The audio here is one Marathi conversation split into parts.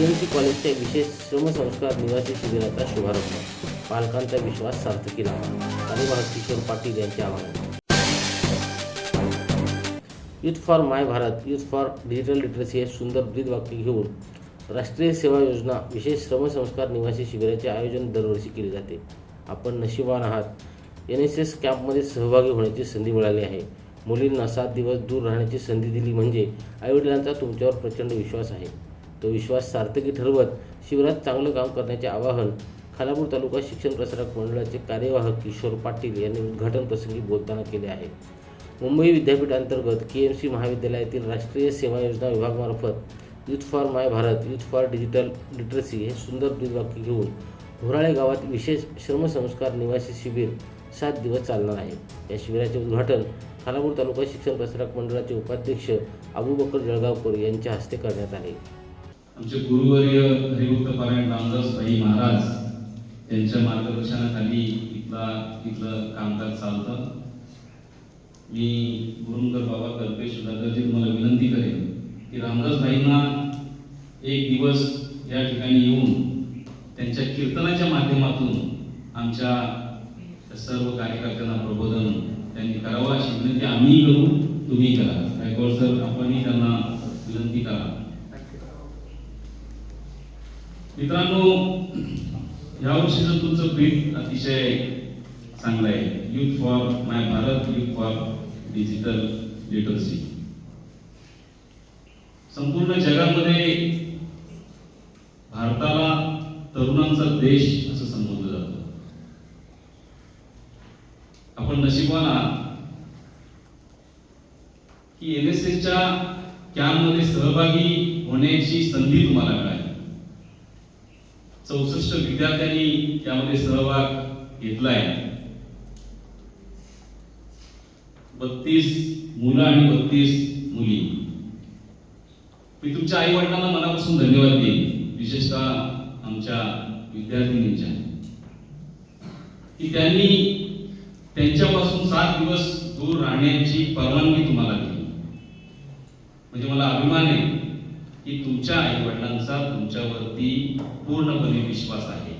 केएमसी कॉलेजच्या विशेष श्रमसंस्कार निवासी शिबिराचा शुभारंभ. पालकांचा विश्वास सार्थकीला कार्यवाहक किशोर पाटील यांचे आवाहन. Youth for my Bharat youth for digital literacy हे सुंदर ब्रीदवाक्य घेऊन राष्ट्रीय सेवा योजना विशेष श्रमसंस्कार निवासी शिबिराचे आयोजन दरवर्षी केले जाते. आपण नशिबान आहात. एन एस एस कॅम्पमध्ये सहभागी होण्याची संधी मिळाली आहे. मुलींना सात दिवस दूर राहण्याची संधी दिली म्हणजे आईवडिलांचा तुमच्यावर प्रचंड विश्वास आहे. तो विश्वास सार्थकी ठरवत शिवरात चांगलं काम करण्याचे आवाहन खालापूर तालुका शिक्षण प्रसारक मंडळाचे कार्यवाहक किशोर पाटील यांनी उद्घाटन प्रसंगी बोलताना केले आहे. मुंबई विद्यापीठांतर्गत के एम सी महाविद्यालयातील राष्ट्रीय सेवा योजना विभागामार्फत youth for my Bharat youth for digital literacy हे सुंदर ब्रीदवाक्य घेऊन घोराळे गावात विशेष श्रमसंस्कार निवासी शिबिर सात दिवस चालणार आहे. या शिबिराचे उद्घाटन खालापूर तालुका शिक्षण प्रसारक मंडळाचे उपाध्यक्ष अबूबकर जळगावकर यांच्या हस्ते करण्यात आले. आमचे गुरुवर्य हरिभक्त पारायण रामदास भाई महाराज यांच्या मार्गदर्शनाखाली इथला इथलं कामकाज चालतं. मी गुरुंकर बाबा कल्पेश दादाजी तुम्हाला विनंती करेन की रामदास भाईंना एक दिवस या ठिकाणी येऊन त्यांच्या कीर्तनाच्या माध्यमातून आमच्या सर्व कार्यकर्त्यांना प्रबोधन त्यांनी करावं अशी विनंती आम्हीही करू तुम्ही करा. गायकवाड सर आपणही त्यांना विनंती करा. मित्रांनो या वर्षीचं तुमचं ब्रीद अतिशय चांगलं आहे youth for my Bharat youth for digital literacy संपूर्ण जगामध्ये भारताला तरुणांचा देश असं संबोधलं जातं. आपण नशिबाला की एन एस एसच्या कॅम्पमध्ये सहभागी होण्याची संधी तुम्हाला मिळाली. चौसष्ट विद्यार्थ्यांनी त्यामध्ये सहभाग घेतलाय. बत्तीस मुलं आणि बत्तीस मुली. मी तुमच्या आई वडिलांना मनापासून धन्यवाद देईन विशेषतः आमच्या विद्यार्थिनींच्या. की त्यांनी त्यांच्यापासून सात दिवस दूर राहण्याची परवानगी तुम्हाला दिली. म्हणजे मला अभिमान आहे. की तुमच्या आई वडिलांचा तुमच्यावरती पूर्णपणे विश्वास आहे.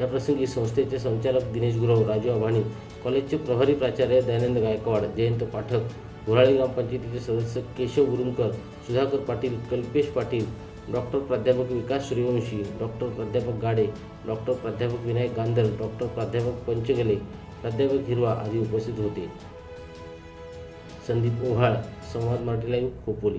या प्रसंगी संस्थेचे संचालक दिनेश गुरव राजू आव्हाणी कॉलेजचे प्रभारी प्राचार्य दयानंद गायकवाड जयंत पाठक घोराळी ग्रामपंचायतीचे सदस्य केशव गुरुंकर सुधाकर पाटील कल्पेश पाटील डॉक्टर प्राध्यापक विकास सूर्यवंशी डॉक्टर प्राध्यापक गाडे डॉक्टर प्राध्यापक विनायक गांधर डॉक्टर प्राध्यापक पंचगले प्राध्यापक हिरवा आदी उपस्थित होते. संदीप ओव्हाळ संवाद मराठी लाईव्ह खोपोली.